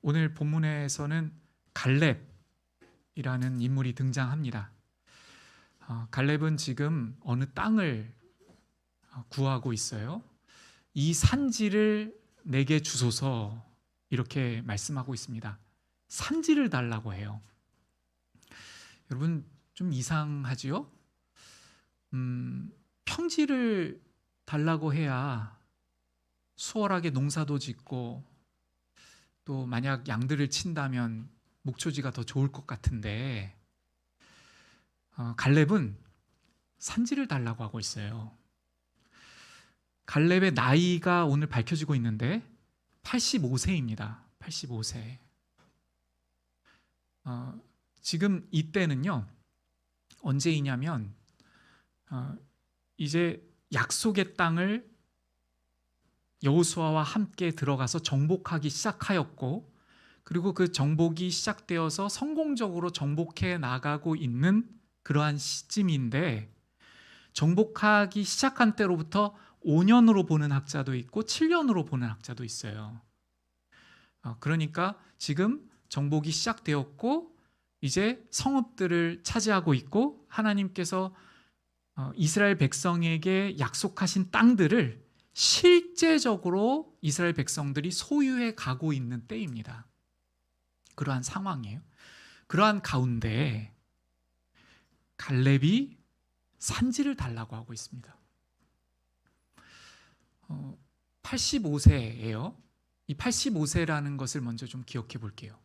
오늘 본문에서는 갈렙이라는 인물이 등장합니다. 어, 갈렙은 지금 어느 땅을 어, 구하고 있어요. 이 산지를 내게 주소서 이렇게 말씀하고 있습니다. 산지를 달라고 해요. 여러분 좀 이상하지요? 음, 평지를 달라고 해야 수월하게 농사도 짓고 또 만약 양들을 친다면 목초지가 더 좋을 것 같은데 어, 갈렙은 산지를 달라고 하고 있어요. 갈렙의 나이가 오늘 밝혀지고 있는데 85세입니다. 85세. 어, 지금 이때는요 언제이냐면 어, 이제 약속의 땅을 여호수아와 함께 들어가서 정복하기 시작하였고 그리고 그 정복이 시작되어서 성공적으로 정복해 나가고 있는 그러한 시점인데 정복하기 시작한 때로부터 5년으로 보는 학자도 있고 7년으로 보는 학자도 있어요. 어, 그러니까 지금 정복이 시작되었고 이제 성읍들을 차지하고 있고 하나님께서 어, 이스라엘 백성에게 약속하신 땅들을 실제적으로 이스라엘 백성들이 소유해 가고 있는 때입니다. 그러한 상황이에요. 그러한 가운데 갈렙이 산지를 달라고 하고 있습니다. 어, 85세예요. 이 85세라는 것을 먼저 좀 기억해 볼게요.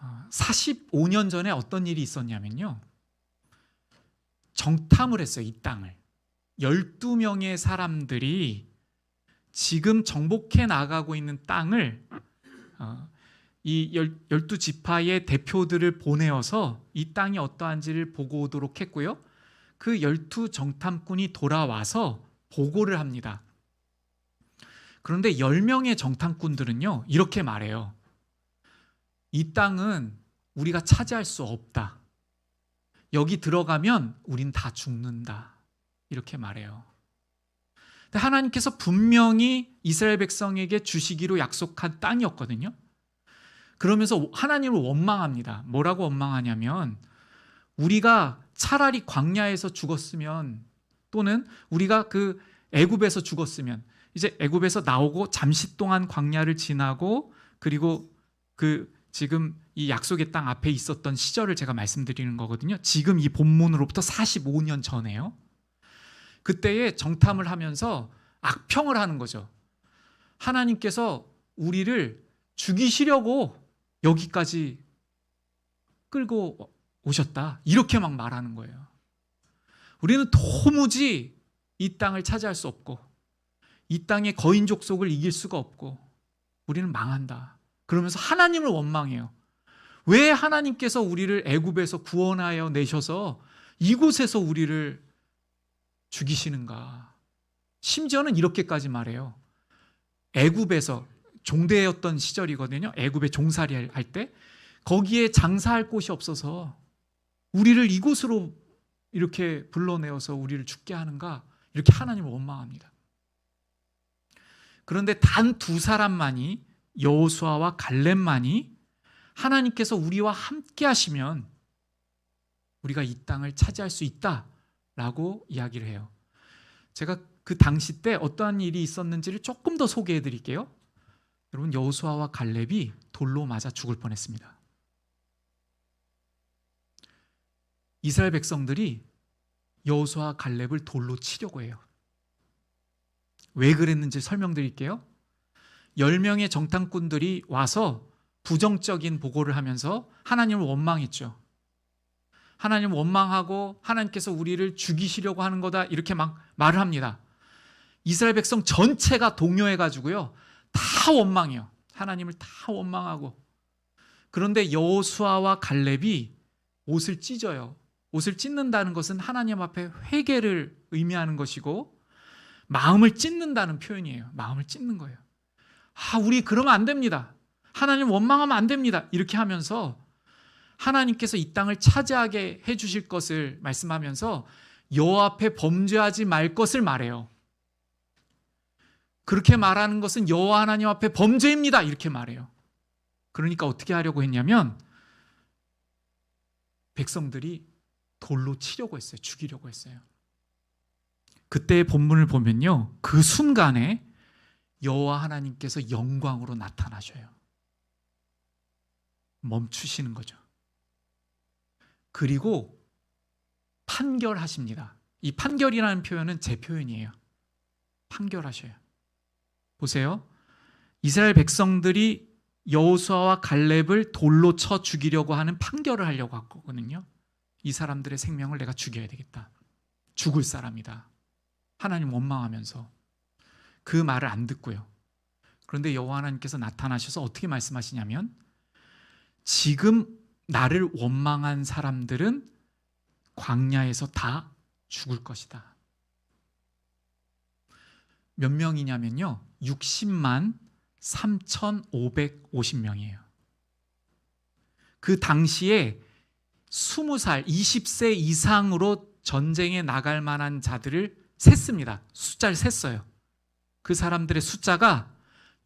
어, 45년 전에 어떤 일이 있었냐면요. 정탐을 했어요, 이 땅을. 12명의 사람들이 지금 정복해 나가고 있는 땅을 어, 이 12지파의 대표들을 보내어서 이 땅이 어떠한지를 보고 오도록 했고요. 그 12 정탐꾼이 돌아와서 보고를 합니다. 그런데 10명의 정탐꾼들은요, 이렇게 말해요. 이 땅은 우리가 차지할 수 없다. 여기 들어가면 우린 다 죽는다. 이렇게 말해요. 하나님께서 분명히 이스라엘 백성에게 주시기로 약속한 땅이었거든요. 그러면서 하나님을 원망합니다. 뭐라고 원망하냐면 우리가 차라리 광야에서 죽었으면 또는 우리가 그 애굽에서 죽었으면 이제 애굽에서 나오고 잠시 동안 광야를 지나고 그리고 그 지금 이 약속의 땅 앞에 있었던 시절을 제가 말씀드리는 거거든요. 지금 이 본문으로부터 45년 전에요. 그때에 정탐을 하면서 악평을 하는 거죠. 하나님께서 우리를 죽이시려고 여기까지 끌고 오셨다. 이렇게 막 말하는 거예요. 우리는 도무지 이 땅을 차지할 수 없고 이 땅의 거인 족 속을 이길 수가 없고 우리는 망한다. 그러면서 하나님을 원망해요. 왜 하나님께서 우리를 애굽에서 구원하여 내셔서 이곳에서 우리를 죽이시는가? 심지어는 이렇게까지 말해요. 애굽에서 종대였던 시절이거든요. 애굽에 종살이 할 때 거기에 장사할 곳이 없어서 우리를 이곳으로 이렇게 불러내어서 우리를 죽게 하는가? 이렇게 하나님을 원망합니다. 그런데 단 두 사람만이 여호수아와 갈렙만이 하나님께서 우리와 함께 하시면 우리가 이 땅을 차지할 수 있다 라고 이야기를 해요. 제가 그 당시 때 어떠한 일이 있었는지를 조금 더 소개해 드릴게요. 여러분 여호수아와 갈렙이 돌로 맞아 죽을 뻔했습니다. 이스라엘 백성들이 여호수아 갈렙을 돌로 치려고 해요. 왜 그랬는지 설명드릴게요. 10명의 정탐꾼들이 와서 부정적인 보고를 하면서 하나님을 원망했죠. 하나님 원망하고 하나님께서 우리를 죽이시려고 하는 거다 이렇게 막 말을 합니다. 이스라엘 백성 전체가 동요해 가지고요. 다 원망해요. 하나님을 다 원망하고. 그런데 여호수아와 갈렙이 옷을 찢어요. 옷을 찢는다는 것은 하나님 앞에 회개를 의미하는 것이고 마음을 찢는다는 표현이에요. 마음을 찢는 거예요. 아, 우리 그러면 안 됩니다. 하나님 원망하면 안 됩니다. 이렇게 하면서 하나님께서 이 땅을 차지하게 해 주실 것을 말씀하면서 여호와 앞에 범죄하지 말 것을 말해요. 그렇게 말하는 것은 여호와 하나님 앞에 범죄입니다. 이렇게 말해요. 그러니까 어떻게 하려고 했냐면 백성들이 돌로 치려고 했어요. 죽이려고 했어요. 그때의 본문을 보면요. 그 순간에 여호와 하나님께서 영광으로 나타나셔요. 멈추시는 거죠. 그리고 판결하십니다. 이 판결이라는 표현은 제 표현이에요. 판결하셔요. 보세요. 이스라엘 백성들이 여호수아와 갈렙을 돌로 쳐 죽이려고 하는 판결을 하려고 하거든요. 이 사람들의 생명을 내가 죽여야 되겠다. 죽을 사람이다. 하나님 원망하면서 그 말을 안 듣고요. 그런데 여호와 하나님께서 나타나셔서 어떻게 말씀하시냐면 지금 나를 원망한 사람들은 광야에서 다 죽을 것이다. 몇 명이냐면요. 60만 3,550명이에요. 그 당시에 20살, 20세 이상으로 전쟁에 나갈 만한 자들을 셌습니다. 숫자를 셌어요. 그 사람들의 숫자가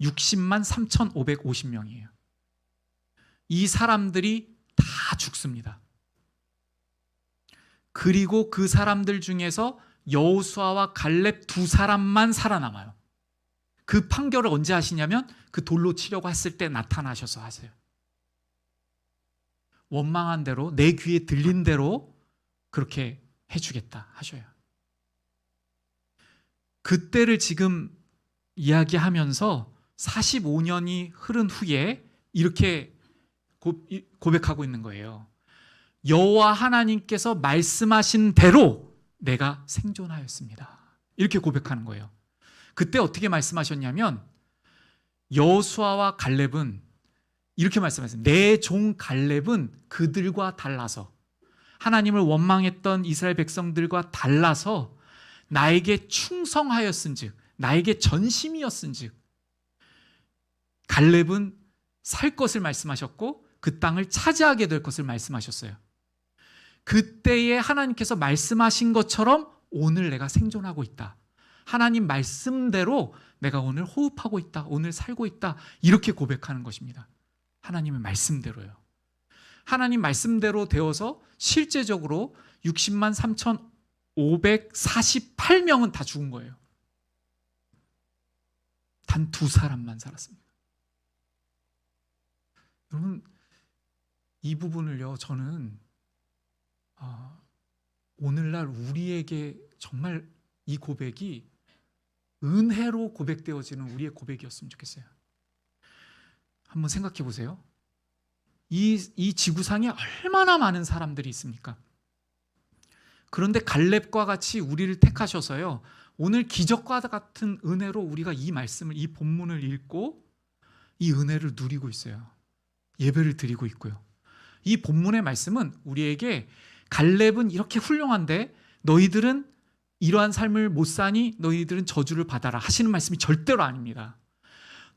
60만 3,550명이에요. 이 사람들이 다 죽습니다. 그리고 그 사람들 중에서 여호수아와 갈렙 두 사람만 살아남아요. 그 판결을 언제 하시냐면 그 돌로 치려고 했을 때 나타나셔서 하세요. 원망한 대로 내 귀에 들린 대로 그렇게 해주겠다 하셔요. 그때를 지금 이야기하면서 45년이 흐른 후에 이렇게 고백하고 있는 거예요. 여호와 하나님께서 말씀하신 대로 내가 생존하였습니다. 이렇게 고백하는 거예요. 그때 어떻게 말씀하셨냐면 여호수아와 갈렙은 이렇게 말씀하셨습니다. 내종 갈렙은 그들과 달라서 하나님을 원망했던 이스라엘 백성들과 달라서 나에게 충성하였은즉 나에게 전심이었은즉 갈렙은 살 것을 말씀하셨고 그 땅을 차지하게 될 것을 말씀하셨어요. 그때에 하나님께서 말씀하신 것처럼 오늘 내가 생존하고 있다. 하나님 말씀대로 내가 오늘 호흡하고 있다. 오늘 살고 있다. 이렇게 고백하는 것입니다. 하나님의 말씀대로요. 하나님 말씀대로 되어서 실제적으로 60만 3,548명은 다 죽은 거예요. 단 두 사람만 살았습니다. 여러분, 이 부분을요, 저는 어, 오늘날 우리에게 정말 이 고백이 은혜로 고백되어지는 우리의 고백이었으면 좋겠어요. 한번 생각해 보세요. 이, 이 지구상에 얼마나 많은 사람들이 있습니까? 그런데 갈렙과 같이 우리를 택하셔서요. 오늘 기적과 같은 은혜로 우리가 이 말씀을, 이 본문을 읽고 이 은혜를 누리고 있어요. 예배를 드리고 있고요. 이 본문의 말씀은 우리에게 갈렙은 이렇게 훌륭한데 너희들은 이러한 삶을 못 사니 너희들은 저주를 받아라 하시는 말씀이 절대로 아닙니다.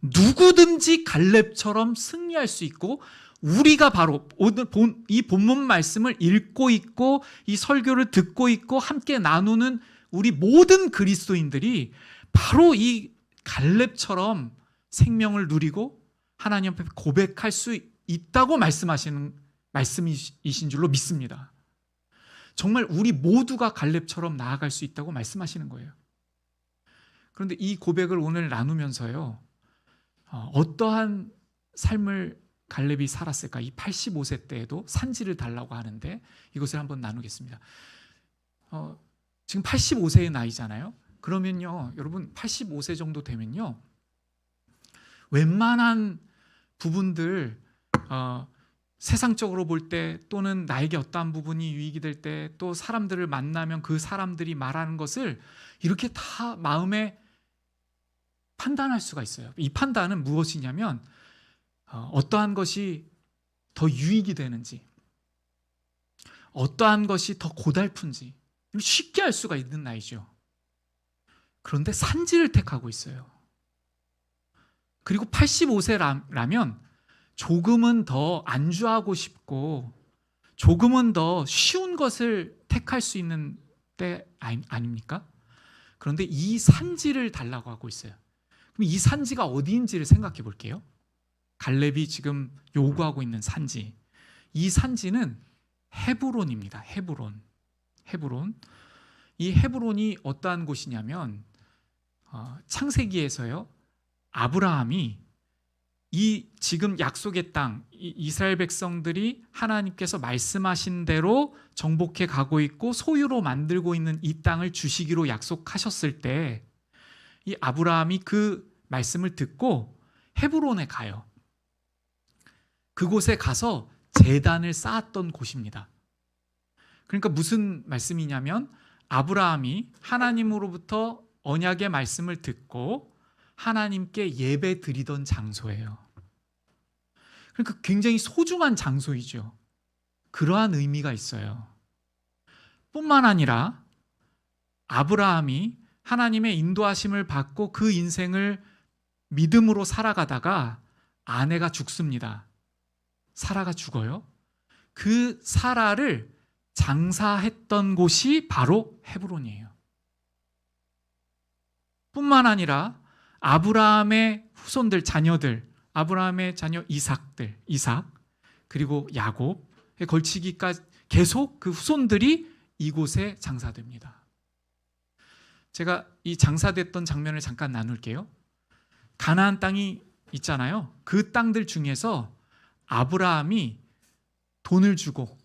누구든지 갈렙처럼 승리할 수 있고 우리가 바로 오늘 본, 이 본문 말씀을 읽고 있고 이 설교를 듣고 있고 함께 나누는 우리 모든 그리스도인들이 바로 이 갈렙처럼 생명을 누리고 하나님 앞에 고백할 수 있다고 말씀하시는 말씀이신 줄로 믿습니다. 정말 우리 모두가 갈렙처럼 나아갈 수 있다고 말씀하시는 거예요. 그런데 이 고백을 오늘 나누면서요. 어, 어떠한 삶을 갈렙이 살았을까? 이 85세 때에도 산지를 달라고 하는데 이것을 한번 나누겠습니다. 어, 지금 85세의 나이잖아요. 그러면요, 여러분 85세 정도 되면요, 웬만한 부분들 어, 세상적으로 볼 때 또는 나에게 어떠한 부분이 유익이 될 때 또 사람들을 만나면 그 사람들이 말하는 것을 이렇게 다 마음에 판단할 수가 있어요. 이 판단은 무엇이냐면 어, 어떠한 것이 더 유익이 되는지, 어떠한 것이 더 고달픈지 쉽게 알 수가 있는 나이죠. 그런데 산지를 택하고 있어요. 그리고 85세라면 조금은 더 안주하고 싶고 조금은 더 쉬운 것을 택할 수 있는 때 아닙니까? 그런데 이 산지를 달라고 하고 있어요. 그럼 이 산지가 어디인지를 생각해 볼게요. 갈렙이 지금 요구하고 있는 산지. 이 산지는 헤브론입니다. 헤브론. 헤브론. 이 헤브론이 어떠한 곳이냐면 어, 창세기에서요. 아브라함이 이 지금 약속의 땅 이- 이스라엘 백성들이 하나님께서 말씀하신 대로 정복해 가고 있고 소유로 만들고 있는 이 땅을 주시기로 약속하셨을 때 이 아브라함이 그 말씀을 듣고 헤브론에 가요. 그곳에 가서 제단을 쌓았던 곳입니다. 그러니까 무슨 말씀이냐면 아브라함이 하나님으로부터 언약의 말씀을 듣고 하나님께 예배 드리던 장소예요. 그러니까 굉장히 소중한 장소이죠. 그러한 의미가 있어요. 뿐만 아니라 아브라함이 하나님의 인도하심을 받고 그 인생을 믿음으로 살아가다가 아내가 죽습니다. 사라가 죽어요. 그 사라를 장사했던 곳이 바로 헤브론이에요. 뿐만 아니라 아브라함의 후손들 자녀들 아브라함의 자녀 이삭들 이삭 그리고 야곱에 걸치기까지 계속 그 후손들이 이곳에 장사됩니다. 제가 이 장사됐던 장면을 잠깐 나눌게요. 가나안 땅이 있잖아요. 그 땅들 중에서 아브라함이 돈을 주고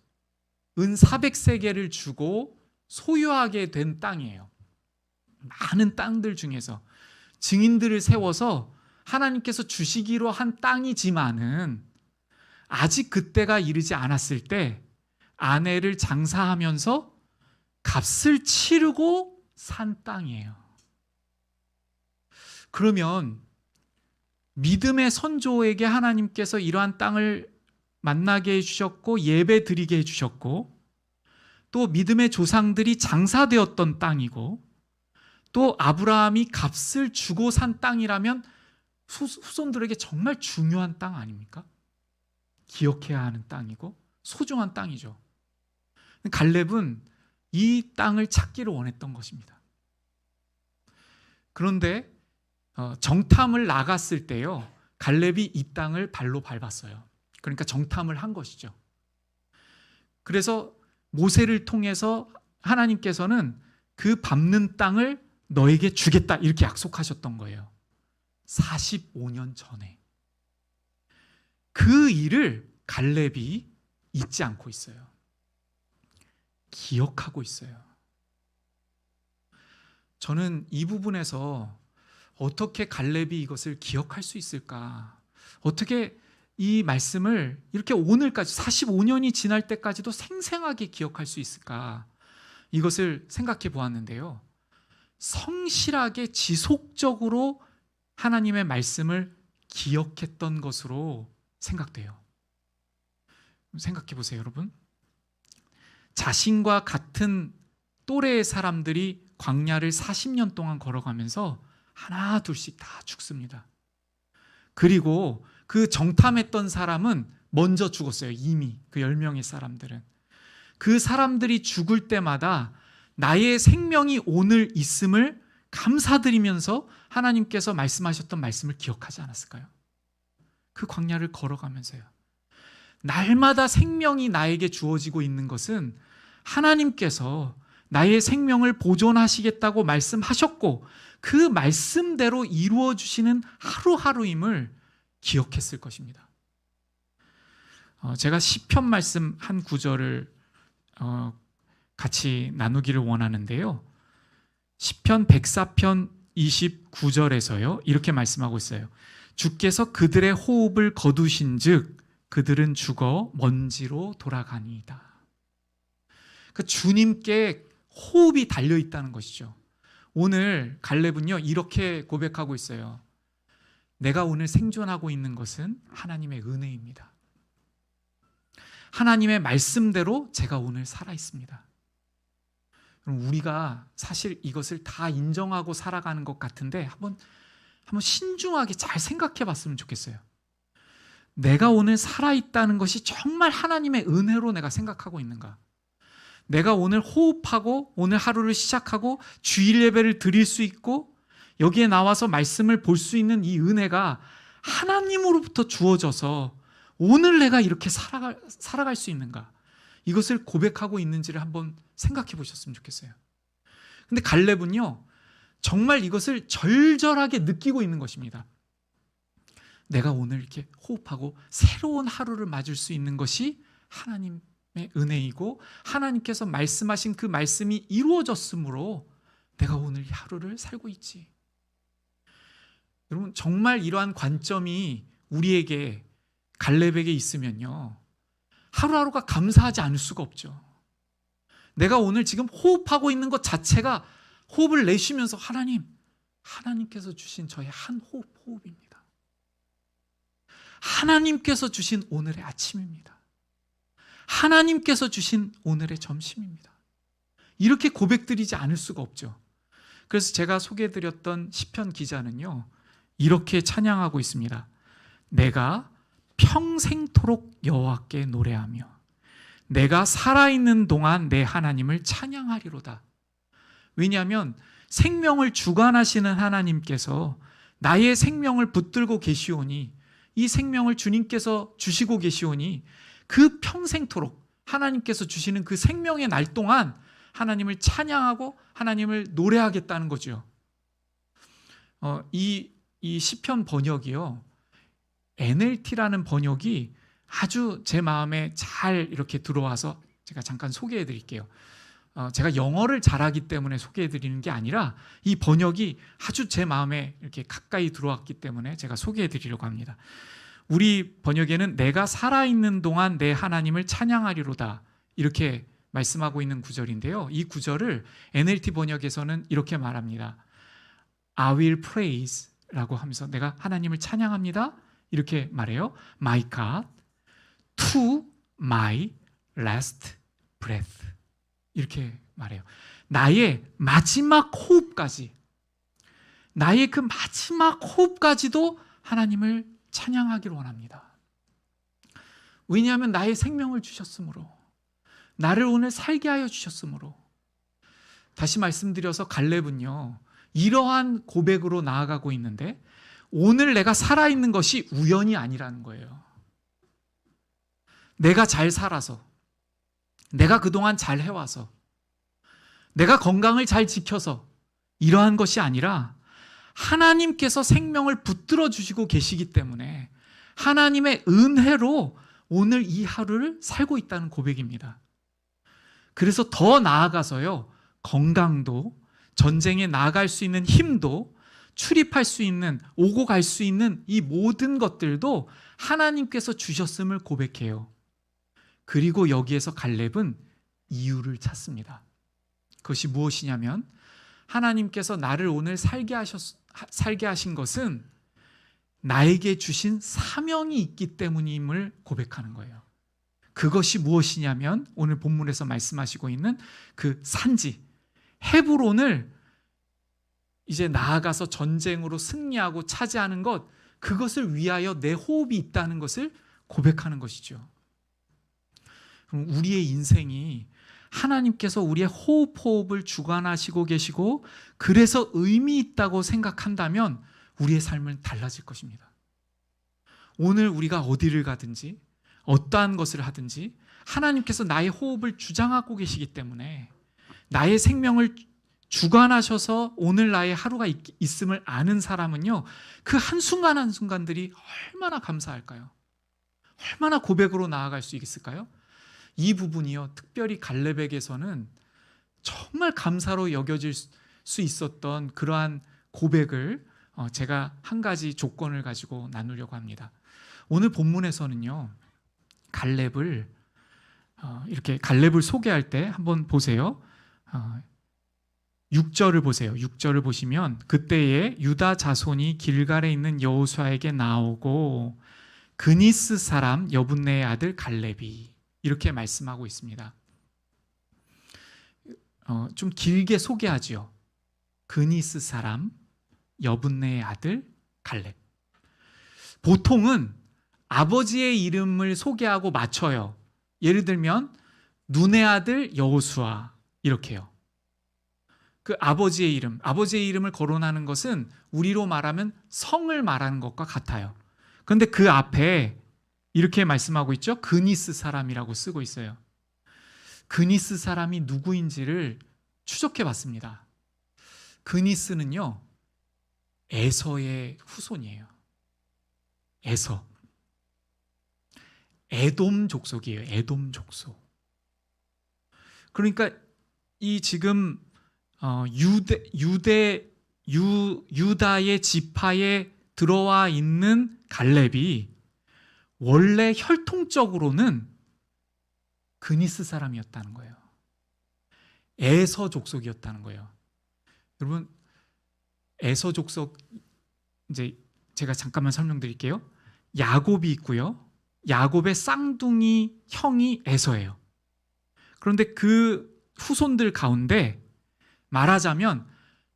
은 400세계를 주고 소유하게 된 땅이에요. 많은 땅들 중에서 증인들을 세워서 하나님께서 주시기로 한 땅이지만은 아직 그때가 이르지 않았을 때 아내를 장사하면서 값을 치르고 산 땅이에요. 그러면 믿음의 선조에게 하나님께서 이러한 땅을 만나게 해주셨고 예배 드리게 해주셨고 또 믿음의 조상들이 장사되었던 땅이고 또 아브라함이 값을 주고 산 땅이라면 후- 후손들에게 정말 중요한 땅 아닙니까? 기억해야 하는 땅이고 소중한 땅이죠. 갈렙은 이 땅을 찾기를 원했던 것입니다. 그런데 어, 정탐을 나갔을 때요, 갈렙이 이 땅을 발로 밟았어요. 그러니까 정탐을 한 것이죠. 그래서 모세를 통해서 하나님께서는 그 밟는 땅을 너에게 주겠다 이렇게 약속하셨던 거예요. 45년 전에. 그 일을 갈렙이 잊지 않고 있어요. 기억하고 있어요. 저는 이 부분에서 어떻게 갈렙이 이것을 기억할 수 있을까? 어떻게 이 말씀을 이렇게 오늘까지 45년이 지날 때까지도 생생하게 기억할 수 있을까? 이것을 생각해 보았는데요. 성실하게 지속적으로 하나님의 말씀을 기억했던 것으로 생각돼요. 생각해 보세요, 여러분. 자신과 같은 또래의 사람들이 광야를 40년 동안 걸어가면서 하나 둘씩 다 죽습니다. 그리고 그 정탐했던 사람은 먼저 죽었어요. 이미 그 10명의 사람들은. 그 사람들이 죽을 때마다 나의 생명이 오늘 있음을 감사드리면서 하나님께서 말씀하셨던 말씀을 기억하지 않았을까요? 그 광야를 걸어가면서요. 날마다 생명이 나에게 주어지고 있는 것은 하나님께서 나의 생명을 보존하시겠다고 말씀하셨고 그 말씀대로 이루어 주시는 하루하루임을 기억했을 것입니다. 어, 제가 시편 말씀 한 구절을 어, 같이 나누기를 원하는데요. 시편 104편 29절에서요. 이렇게 말씀하고 있어요. 주께서 그들의 호흡을 거두신즉 그들은 죽어 먼지로 돌아가니이다. 그 주님께 호흡이 달려 있다는 것이죠. 오늘 갈렙은요 이렇게 고백하고 있어요. 내가 오늘 생존하고 있는 것은 하나님의 은혜입니다. 하나님의 말씀대로 제가 오늘 살아 있습니다. 우리가 사실 이것을 다 인정하고 살아가는 것 같은데 한번 한번 신중하게 잘 생각해 봤으면 좋겠어요. 내가 오늘 살아 있다는 것이 정말 하나님의 은혜로 내가 생각하고 있는가? 내가 오늘 호흡하고 오늘 하루를 시작하고 주일 예배를 드릴 수 있고 여기에 나와서 말씀을 볼 수 있는 이 은혜가 하나님으로부터 주어져서 오늘 내가 이렇게 살아갈, 살아갈 수 있는가? 이것을 고백하고 있는지를 한번 생각해 보셨으면 좋겠어요. 근데 갈렙은요, 정말 이것을 절절하게 느끼고 있는 것입니다. 내가 오늘 이렇게 호흡하고 새로운 하루를 맞을 수 있는 것이 하나님의 은혜이고 하나님께서 말씀하신 그 말씀이 이루어졌으므로 내가 오늘 이 하루를 살고 있지. 여러분 정말 이러한 관점이 우리에게 갈렙에게 있으면요. 하루하루가 감사하지 않을 수가 없죠. 내가 오늘 지금 호흡하고 있는 것 자체가 호흡을 내쉬면서 하나님, 하나님께서 주신 저의 한 호흡, 호흡입니다. 하나님께서 주신 오늘의 아침입니다. 하나님께서 주신 오늘의 점심입니다. 이렇게 고백드리지 않을 수가 없죠. 그래서 제가 소개해드렸던 시편 기자는요, 이렇게 찬양하고 있습니다. 내가 평생토록 여호와께 노래하며 내가 살아있는 동안 내 하나님을 찬양하리로다. 왜냐하면 생명을 주관하시는 하나님께서 나의 생명을 붙들고 계시오니 이 생명을 주님께서 주시고 계시오니 그 평생토록 하나님께서 주시는 그 생명의 날 동안 하나님을 찬양하고 하나님을 노래하겠다는 거죠. 어, 이, 이 시편 번역이요. NLT라는 번역이 아주 제 마음에 잘 이렇게 들어와서 제가 잠깐 소개해 드릴게요. 어, 제가 영어를 잘하기 때문에 소개해 드리는 게 아니라 이 번역이 아주 제 마음에 이렇게 가까이 들어왔기 때문에 제가 소개해 드리려고 합니다. 우리 번역에는 내가 살아있는 동안 내 하나님을 찬양하리로다. 이렇게 말씀하고 있는 구절인데요. 이 구절을 NLT 번역에서는 이렇게 말합니다. I will praise 라고 하면서 내가 하나님을 찬양합니다. 이렇게 말해요. My God to my last breath. 이렇게 말해요. 나의 마지막 호흡까지 나의 그 마지막 호흡까지도 하나님을 찬양하기를 원합니다. 왜냐하면 나의 생명을 주셨으므로 나를 오늘 살게 하여 주셨으므로 다시 말씀드려서 갈렙은요 이러한 고백으로 나아가고 있는데 오늘 내가 살아있는 것이 우연이 아니라는 거예요. 내가 잘 살아서, 내가 그동안 잘 해와서, 내가 건강을 잘 지켜서 이러한 것이 아니라 하나님께서 생명을 붙들어 주시고 계시기 때문에 하나님의 은혜로 오늘 이 하루를 살고 있다는 고백입니다. 그래서 더 나아가서요, 건강도, 전쟁에 나아갈 수 있는 힘도, 출입할 수 있는, 오고 갈 수 있는 이 모든 것들도 하나님께서 주셨음을 고백해요. 그리고 여기에서 갈렙은 이유를 찾습니다. 그것이 무엇이냐면 하나님께서 나를 오늘 살게 하셨 살게 하신 것은 나에게 주신 사명이 있기 때문임을 고백하는 거예요. 그것이 무엇이냐면 오늘 본문에서 말씀하시고 있는 그 산지 헤브론을 이제 나아가서 전쟁으로 승리하고 차지하는 것 그것을 위하여 내 호흡이 있다는 것을 고백하는 것이죠. 그럼 우리의 인생이 하나님께서 우리의 호흡 호흡을 주관하시고 계시고 그래서 의미 있다고 생각한다면 우리의 삶은 달라질 것입니다. 오늘 우리가 어디를 가든지 어떠한 것을 하든지 하나님께서 나의 호흡을 주장하고 계시기 때문에 나의 생명을 주관하셔서 오늘 나의 하루가 있, 음을 아는 사람은요 그 한순간 한순간들이 얼마나 감사할까요? 얼마나 고백으로 나아갈 수 있을까요? 이 부분이요, 특별히 갈렙에게서는 정말 감사로 여겨질 수 있었던 그러한 고백을 어, 제가 한 가지 조건을 가지고 나누려고 합니다. 오늘 본문에서는요, 갈렙을 어, 이렇게 갈렙을 소개할 때 한번 보세요. 6절을 어, 보세요. 6절을 보시면 그때에 유다 자손이 길갈에 있는 여호수아에게 나오고 그니스 사람 여분네의 아들 갈렙이 이렇게 말씀하고 있습니다. 어, 좀 길게 소개하지요. 그니스 사람 여분네의 아들 갈렙. 보통은 아버지의 이름을 소개하고 맞춰요. 예를 들면 눈의 아들 여호수아 이렇게요. 그 아버지의 이름, 아버지의 이름을 거론하는 것은 우리로 말하면 성을 말하는 것과 같아요. 그런데 그 앞에 이렇게 말씀하고 있죠. 그니스 사람이라고 쓰고 있어요. 그니스 사람이 누구인지를 추적해 봤습니다. 그니스는요. 에서의 후손이에요. 에서. 에돔 족속이에요. 에돔 족속. 그러니까 이 지금 어, 유대 유대 유 유다의 지파에 들어와 있는 갈렙이 원래 혈통적으로는 그니스 사람이었다는 거예요. 에서 족속이었다는 거예요. 여러분 에서 족속 이제 제가 잠깐만 설명드릴게요. 야곱이 있고요. 야곱의 쌍둥이 형이 에서예요. 그런데 그 후손들 가운데 말하자면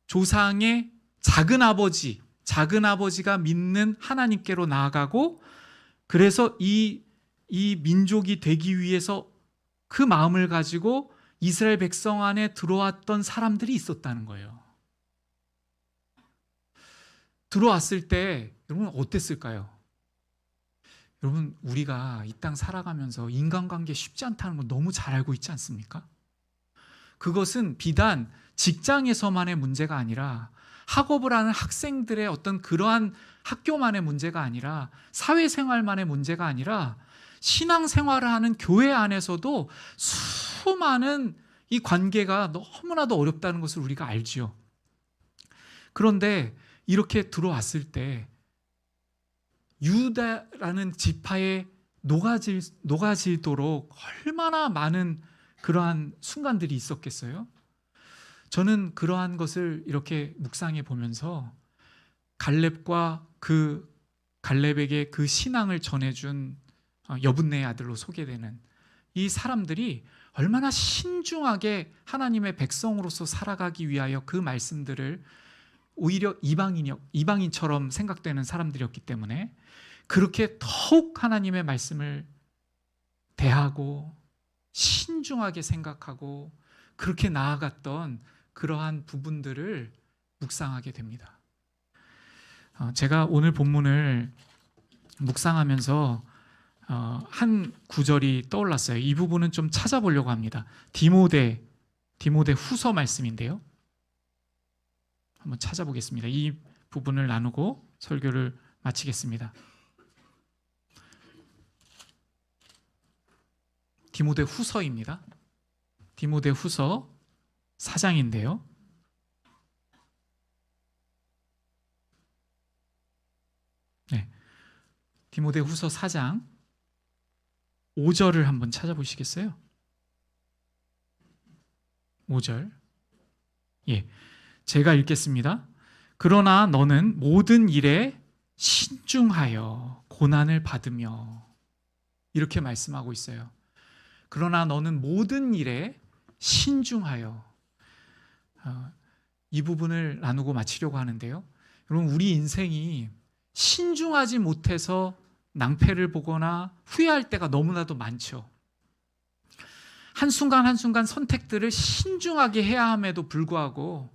조상의 작은 아버지, 작은 아버지가 믿는 하나님께로 나아가고 그래서 이, 이 민족이 되기 위해서 그 마음을 가지고 이스라엘 백성 안에 들어왔던 사람들이 있었다는 거예요. 들어왔을 때 여러분 어땠을까요? 여러분 우리가 이 땅 살아가면서 인간관계 쉽지 않다는 거 너무 잘 알고 있지 않습니까? 그것은 비단 직장에서만의 문제가 아니라 학업을 하는 학생들의 어떤 그러한 학교만의 문제가 아니라 사회생활만의 문제가 아니라 신앙생활을 하는 교회 안에서도 수많은 이 관계가 너무나도 어렵다는 것을 우리가 알지요. 그런데 이렇게 들어왔을 때 유다라는 지파에 녹아질, 녹아질도록 얼마나 많은 그러한 순간들이 있었겠어요? 저는 그러한 것을 이렇게 묵상해 보면서 갈렙과 그 갈렙에게 그 신앙을 전해준 어, 여분네의 아들로 소개되는 이 사람들이 얼마나 신중하게 하나님의 백성으로서 살아가기 위하여 그 말씀들을 오히려 이방인 이방인처럼 생각되는 사람들이었기 때문에 그렇게 더욱 하나님의 말씀을 대하고 신중하게 생각하고 그렇게 나아갔던 그러한 부분들을 묵상하게 됩니다. 어, 제가 오늘 본문을 묵상하면서 어, 한 구절이 떠올랐어요. 이 부분은 좀 찾아보려고 합니다. 디모데 디모데 후서 말씀인데요. 한번 찾아보겠습니다. 이 부분을 나누고 설교를 마치겠습니다. 디모데 후서입니다. 디모데 후서 4장인데요. 네. 디모데 후서 4장 5절을 한번 찾아보시겠어요? 5절. 예. 제가 읽겠습니다. 그러나 너는 모든 일에 신중하여 고난을 받으며 이렇게 말씀하고 있어요. 그러나 너는 모든 일에 신중하여 어, 이 부분을 나누고 마치려고 하는데요. 여러분 우리 인생이 신중하지 못해서 낭패를 보거나 후회할 때가 너무나도 많죠. 한순간 한순간 선택들을 신중하게 해야 함에도 불구하고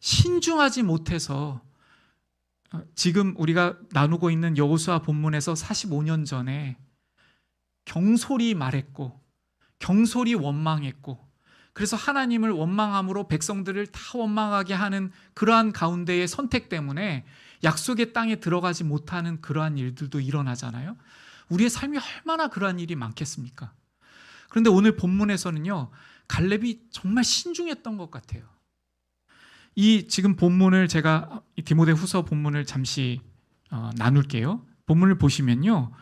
신중하지 못해서 어, 지금 우리가 나누고 있는 여호수아 본문에서 45년 전에 경솔이 말했고 경솔이 원망했고 그래서 하나님을 원망함으로 백성들을 다 원망하게 하는 그러한 가운데의 선택 때문에 약속의 땅에 들어가지 못하는 그러한 일들도 일어나잖아요. 우리의 삶이 얼마나 그러한 일이 많겠습니까? 그런데 오늘 본문에서는요, 갈렙이 정말 신중했던 것 같아요. 이 지금 본문을 제가 디모데 후서 본문을 잠시 어, 나눌게요. 본문을 보시면요.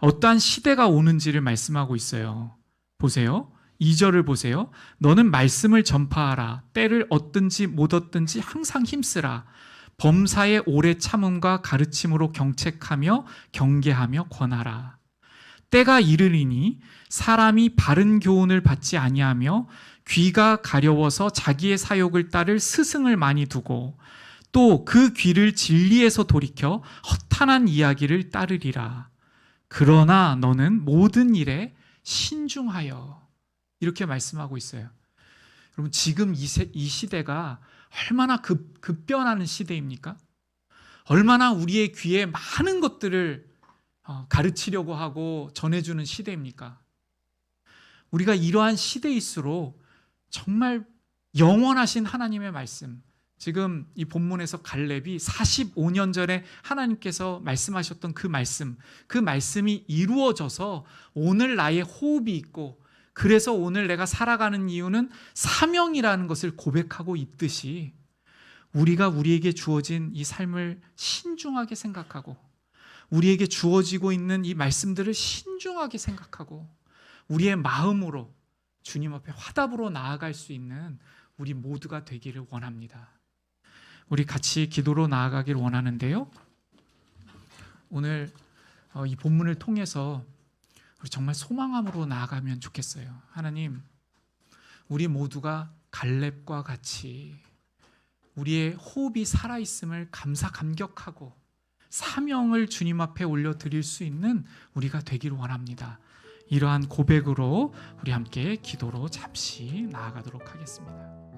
어떠한 시대가 오는지를 말씀하고 있어요. 보세요. 2절을 보세요. 너는 말씀을 전파하라. 때를 얻든지 못 얻든지 항상 힘쓰라. 범사의 오래 참음과 가르침으로 경책하며 경계하며 권하라. 때가 이르리니 사람이 바른 교훈을 받지 아니하며 귀가 가려워서 자기의 사욕을 따를 스승을 많이 두고 또 그 귀를 진리에서 돌이켜 허탄한 이야기를 따르리라. 그러나 너는 모든 일에 신중하여 이렇게 말씀하고 있어요. 여러분 지금 이, 세, 이 시대가 얼마나 급, 급변하는 시대입니까? 얼마나 우리의 귀에 많은 것들을 어, 가르치려고 하고 전해주는 시대입니까? 우리가 이러한 시대일수록 정말 영원하신 하나님의 말씀, 지금 이 본문에서 갈렙이 45년 전에 하나님께서 말씀하셨던 그 말씀, 그 말씀이 이루어져서 오늘 나의 호흡이 있고 그래서 오늘 내가 살아가는 이유는 사명이라는 것을 고백하고 있듯이 우리가 우리에게 주어진 이 삶을 신중하게 생각하고 우리에게 주어지고 있는 이 말씀들을 신중하게 생각하고 우리의 마음으로 주님 앞에 화답으로 나아갈 수 있는 우리 모두가 되기를 원합니다. 우리 같이 기도로 나아가길 원하는데요. 오늘 어, 이 본문을 통해서 우리 정말 소망함으로 나아가면 좋겠어요. 하나님, 우리 모두가 갈렙과 같이 우리의 호흡이 살아 있음을 감사 감격하고 사명을 주님 앞에 올려 드릴 수 있는 우리가 되기를 원합니다. 이러한 고백으로 우리 함께 기도로 잠시 나아가도록 하겠습니다.